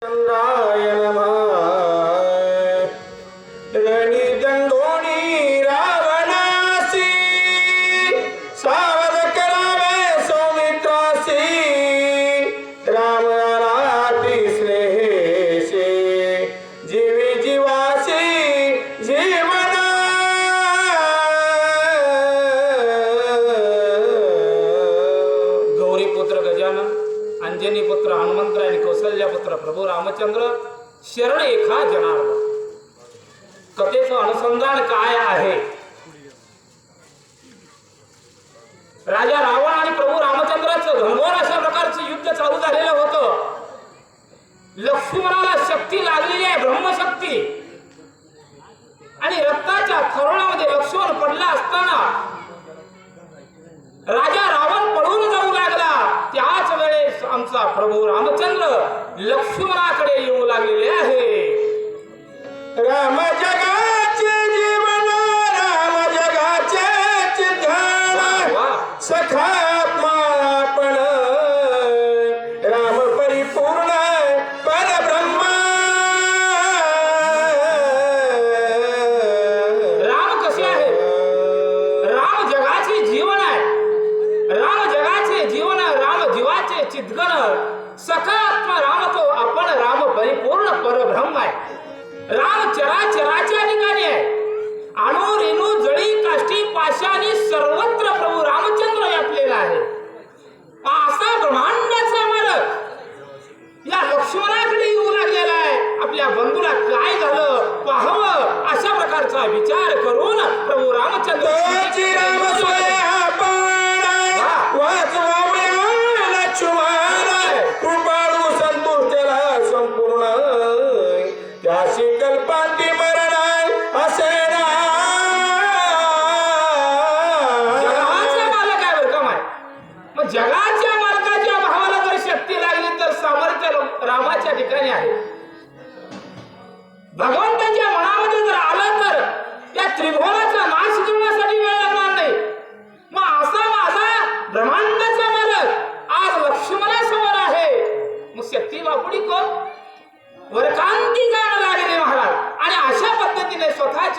那也。शरण एका जनार्दन. कथेचं अनुसंधान काय आहे? राजा रावण आणि प्रभू रामचंद्राचं घनघोर अशा प्रकारचं युद्ध चालू झालेलं होतं. लक्ष्मणाला शक्ती लागलेली आहे ब्रह्मशक्ती. आणि रक्ताच्या थरोणामध्ये लक्ष्मण पडला असताना राजा रावण पळून जाऊ लागला. त्याच वेळेस आमचा प्रभू रामचंद्र लक्ष्मणाकडे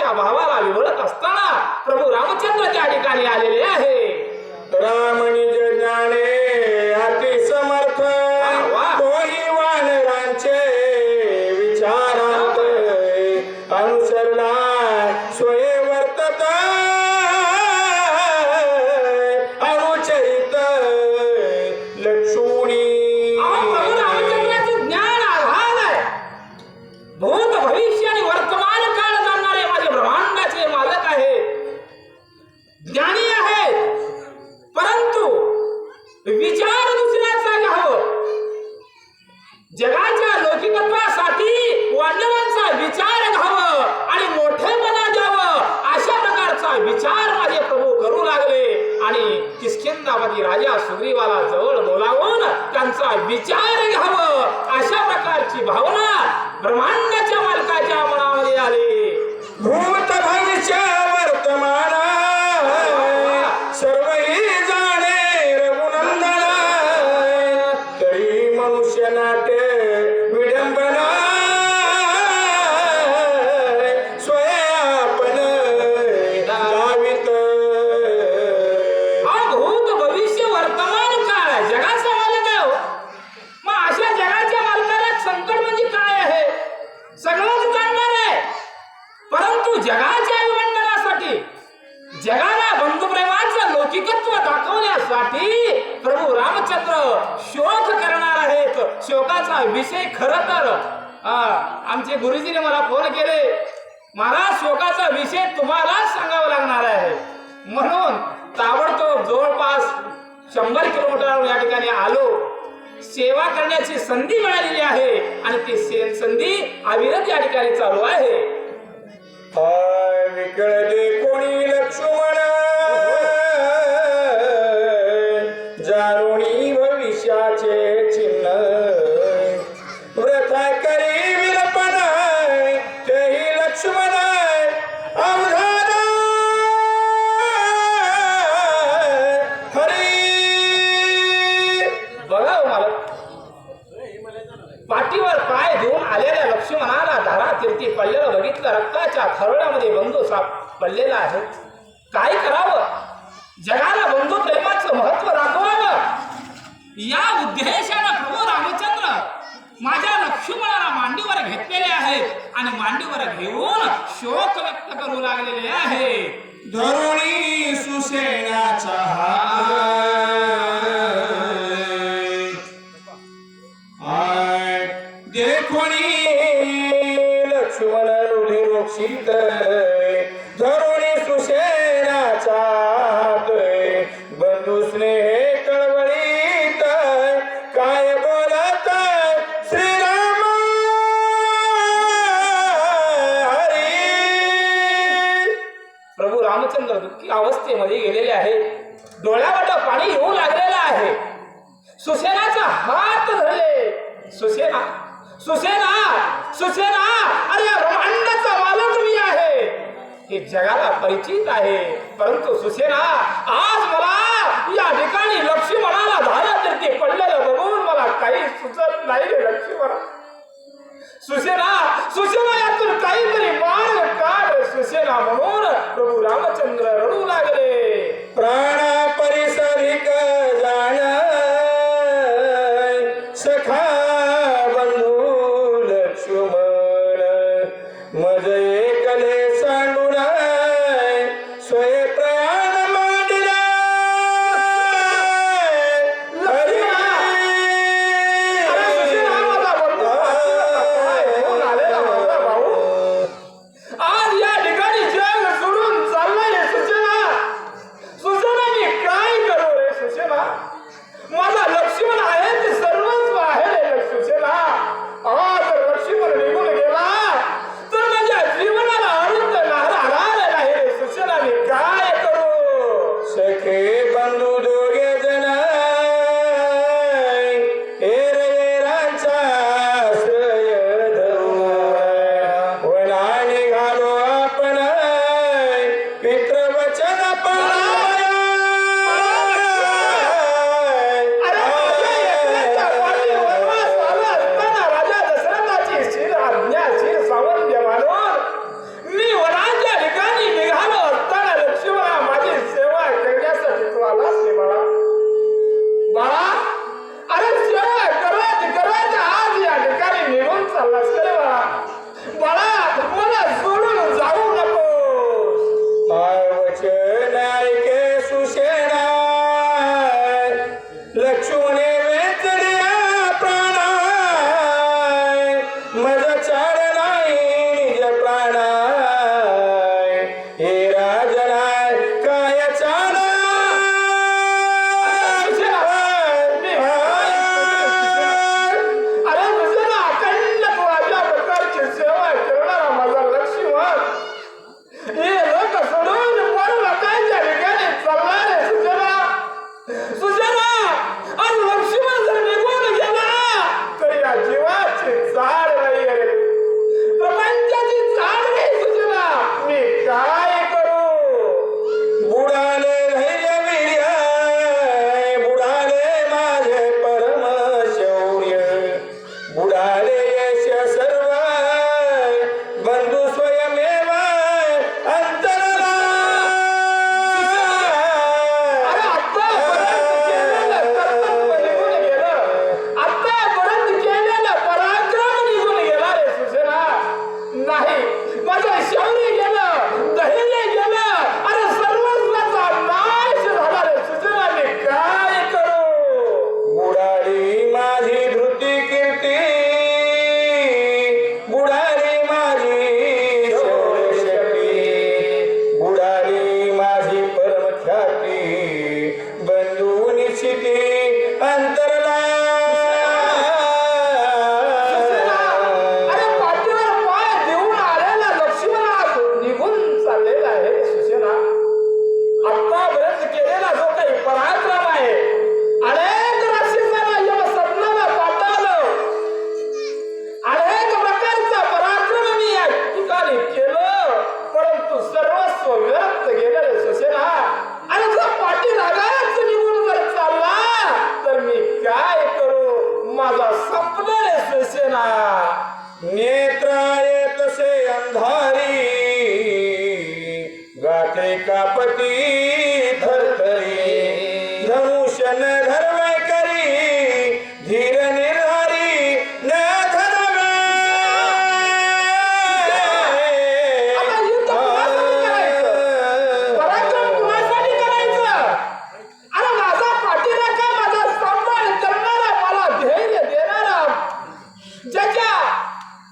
स्वतःच्या भावाला विवळत असताना प्रभू रामचंद्र त्या ठिकाणी आलेले आहे. रामणी जगाच्या लौकिकत्वासाठी वाढलेल्यांचा विचार घ्यावं आणि मोठेपणा द्यावं. अशा प्रकारचा विचार माझे प्रभू करू लागले. आणि किष्किंदापती राजा सुग्रीवाला जवळ बोलावून त्यांचा विचार घ्यावं. अशा प्रकारची भावना ब्रह्मांडाच्या मालकाच्या मनामध्ये आली. भूत भविष्य वर्तमान परंतु जगाच्या विमंडनासाठी जगाला बंधुप्रेमाचं लौकिकत्व दाखवण्यासाठी प्रभू रामचंद्र शोक करणार आहेत. शोकाचा विषय खर तर आमचे गुरुजीने मला फोन केले महाराज शोकाचा विषय तुम्हालाच सांगावा लागणार आहे. म्हणून ताबडतोब जवळपास शंभर किलोमीटरवर या ठिकाणी आलो. सेवा करण्याची संधी मिळालेली आहे आणि ती संधी अविरत या ठिकाणी चालू आहे. हाय विकळले कोणी लक्ष्मण बंधू सखा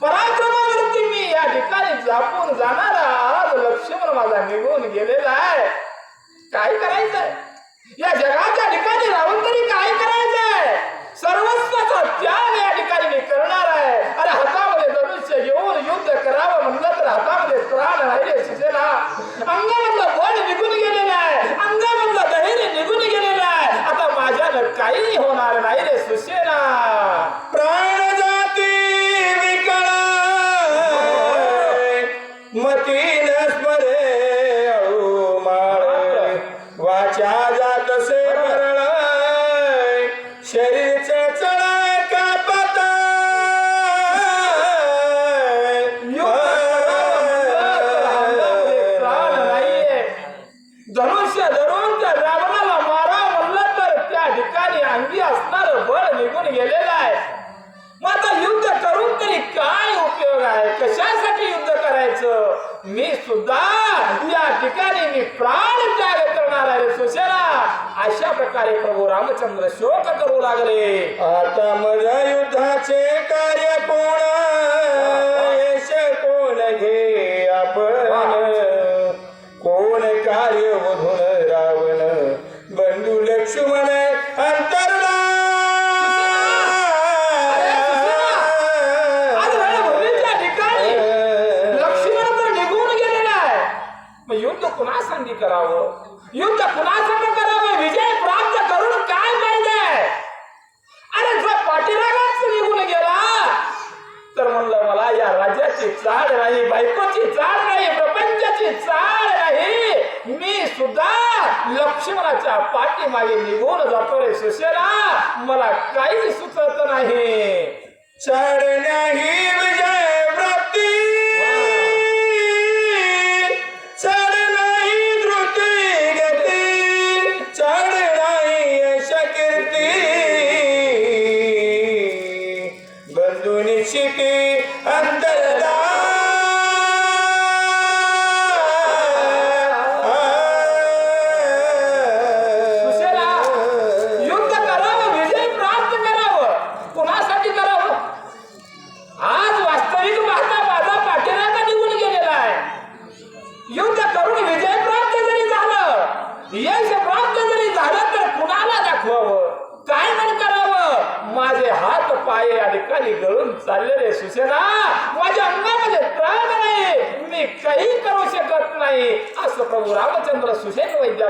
पराक्रमावरती मी. या ठिकाणी झापून जाणारा आज लक्ष्मण माझा निघून गेलेला आहे. काय करायचंय? या जगाच्या ठिकाणी राहून तरी काय करायचंय? सर्वस्वाचा त्याग या ठिकाणी मी करणार आहे. अरे हातामध्ये धनुष्य घेऊन युद्ध करावं म्हणलं तर हातामध्ये प्राण राहिले शिजेला अंगामधलं बळ निघून गेलेलं आहे. अंगामधलं धैर्य निघून गेलेलं आहे. आता माझ्यानं काही होणार नाही रे सुशेना प्राण المتقين प्रकारे प्रभू रामचंद्र शोक करू लागले. आता माझ्या युद्धाचे कार्य कोण यश कोण घे करावं? युद्ध कुणा संग करावं? विजय प्राप्त करून काय पाहिजे अरे जर पाठीरागाच निघून गेला तर म्हणलं मला या राजाची चाळ नाही बायकोची चाळ नाही प्रपंचाची चाळ नाही. मी सुद्धा लक्ष्मणाच्या पाठीमागे निघून जातो रे सुशेला मला काही सुचत नाही. चढ नाही विजय असं प्रभू रामचंद्र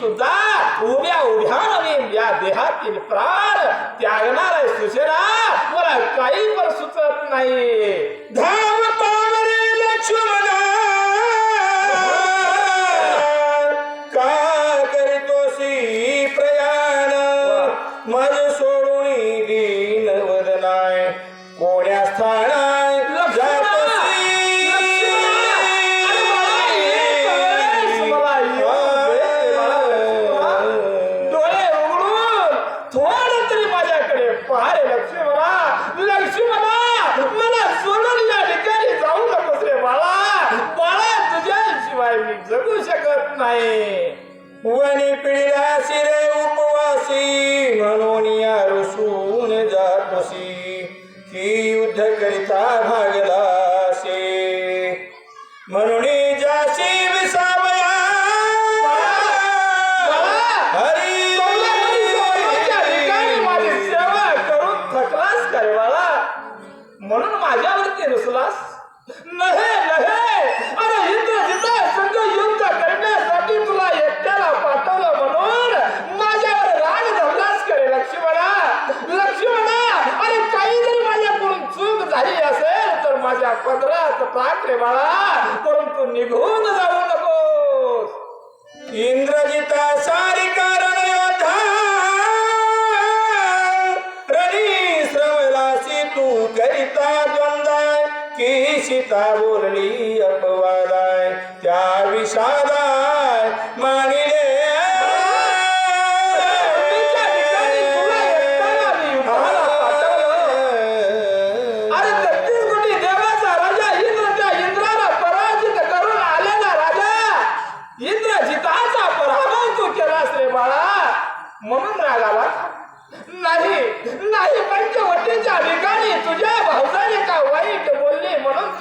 सुद्धा उभ्या उभ्या नवीन या देहातील प्राण त्यागणार आहे सुशेरा मला काही पण सुचत नाही. अरे पाहारे लक्ष्मणा लक्ष्मणा मला सोडून या ठिकाणी जाऊ नकोस रे बाळा. बाळा तुझ्याशिवाय मी जगू शकत नाही. वनी पिढीला शिरे उपवासी. माझ्या पदरात पाठे बाळा परंतु निघून जाऊ नको इंद्रजिता सारी कारण योद्धा रणी तू द्वंदाय की सीता बोलली अपवादाय. त्या विषाद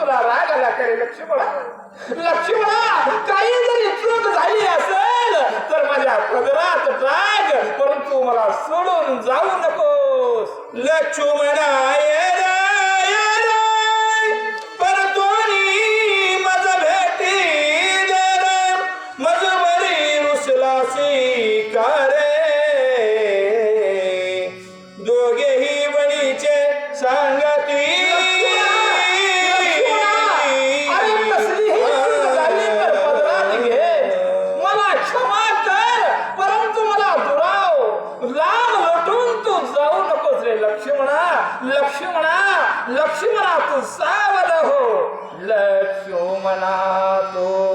तुला राग आला करे लक्ष्मणा? लक्ष्मणा काही जरी चूक झाली असेल तर माझ्या पदरात राग परंतु मला सोडून जाऊ नकोस. लक्ष्मणा तू सावध हो. लक्ष मना तो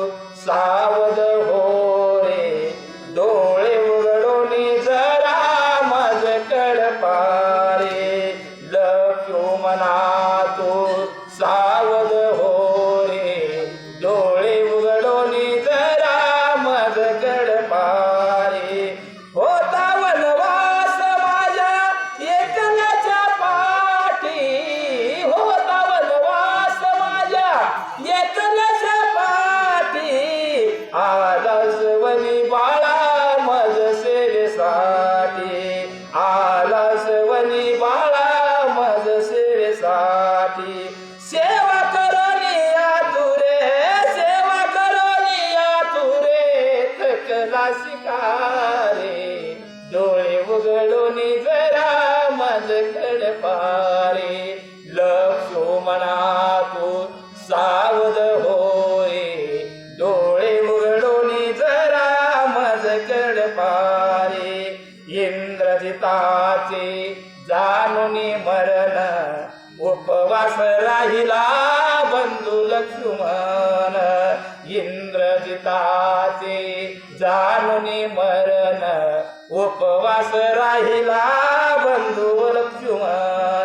रांजकड पारे लक्ष्मणा तू सावध होय डोळे उघडोनी जरा मजकड पारे. इंद्रजिताचे जाणूनी मरण उपवास राहिला बंधू लक्ष्मण. इंद्रजिताचे जाणूनी मरण उपवास राहिला बंधू लक्ष्मण.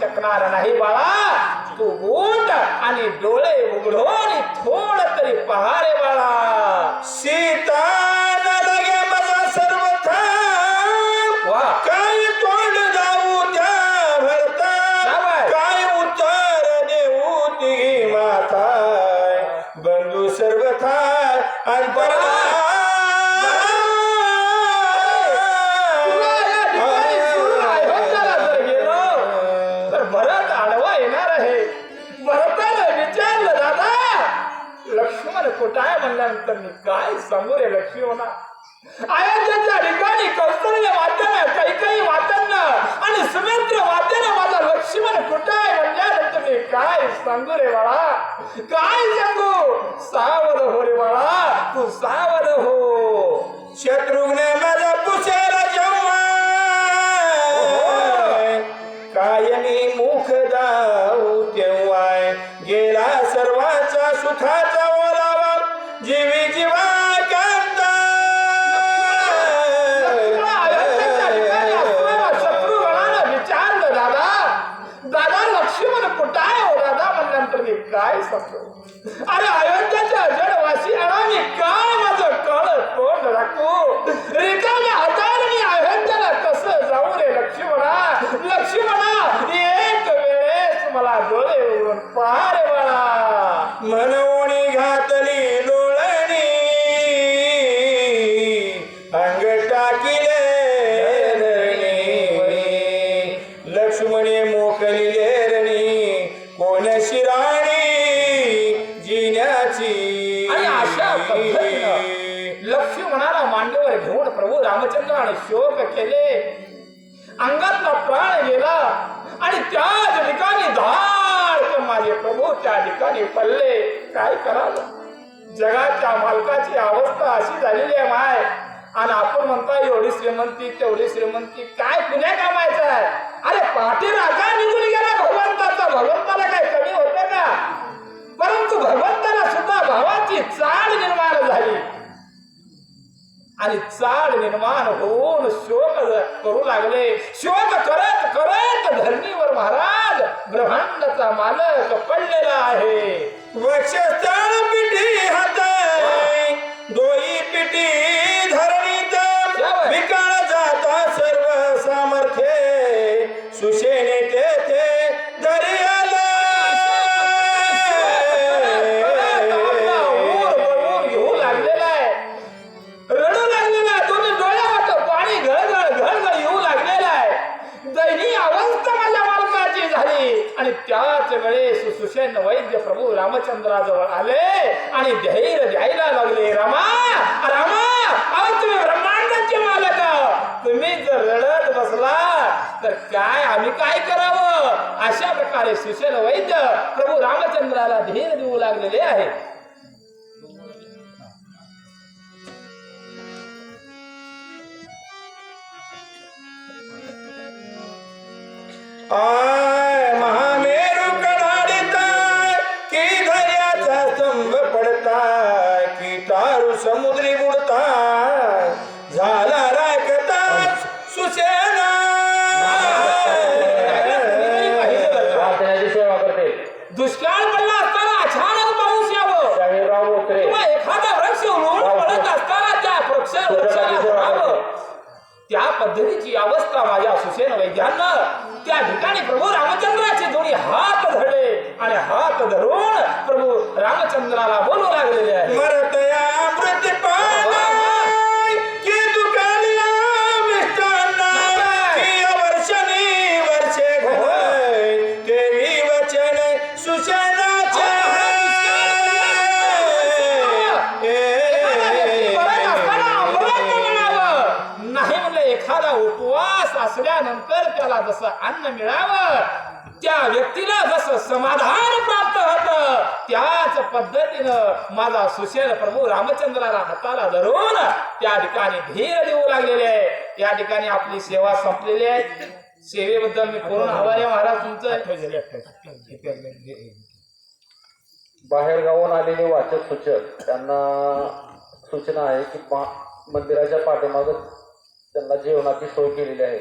शकणार नाही बाळा. तू उठ आणि डोळे उघडून थोड तरी पहा रे बाळा. सीता सर्वथा. वा. काय आहे म्हणल्यानंतर मी काय सांगू रे लक्ष्मणा अयोध्येच्या ठिकाणी कौशल्य वाद्यानं काही काही वाद्यांना आणि सुमित्र वाद्यानं माझा लक्ष्मण कुठं आहे म्हणल्यानंतर मी काय सांगू रे बाळा? काय सांगू? सावध हो रे बाळा तू सावध हो. शत्रुघ्न माझा पुसेला जेव्हा कायमी मुख दाऊ तेव्हा गेला सर्वांचा सुखाचा रामचंद्राने शोक केले. अंगातला प्राण गेला आणि त्याच ठिकाणी धाड माझे प्रभू त्या ठिकाणी पडले. काय करावं? जगाच्या मालकाची अवस्था अशी झालेली आहे माय. आणि आपण म्हणता एवढी श्रीमंती तेवढी श्रीमंती काय पुण्या कामायचं आहे? अरे पाठी राजा निघून गेला भगवंताचा. भगवंताला काय कमी होतं का? परंतु भगवंताला सुद्धा भावाची चाळ निर्माण झाली. आणि चाड निर्माण होऊन शोक करू लागले. शोक करत करत धरणीवर महाराज ब्रह्मांडाचा मालक पडलेला आहे. वक्षस्थळ पिठी हात दोई पिठी येशू वेळेस वैद्य प्रभू रामचंद्राजवळ आले आणि धैर्य द्यायला लागले. रामा रामा अहो तुम्ही ब्रह्मांडाचे मालक तुम्ही जर रडत बसला तर काय आम्ही काय करावं? अशा प्रकारे सुषेन वैद्य प्रभू रामचंद्राला धीर देऊ लागलेले आहे. आय सुसेन त्या ठिकाणी प्रभू रामचंद्राचे दोन्ही हात धरले आणि हात धरून प्रभू रामचंद्राला बोलू लागलेले आहे जसं अन्न मिळावं त्या व्यक्तीला जसं समाधान प्राप्त होत त्याच पद्धतीनं माझा सुशेल प्रभू रामचंद्राला हाताला धरून त्या ठिकाणी धीर देऊ लागलेले आहे. त्या ठिकाणी आपली सेवा संपलेली आहे. सेवेबद्दल मी पूर्ण आभारी आहे महाराज तुमचं. बाहेर गावून आलेले वाचक सूचक त्यांना सूचना आहे की मंदिराच्या पाठीमागं त्यांना जेवणाची सोय केलेली आहे.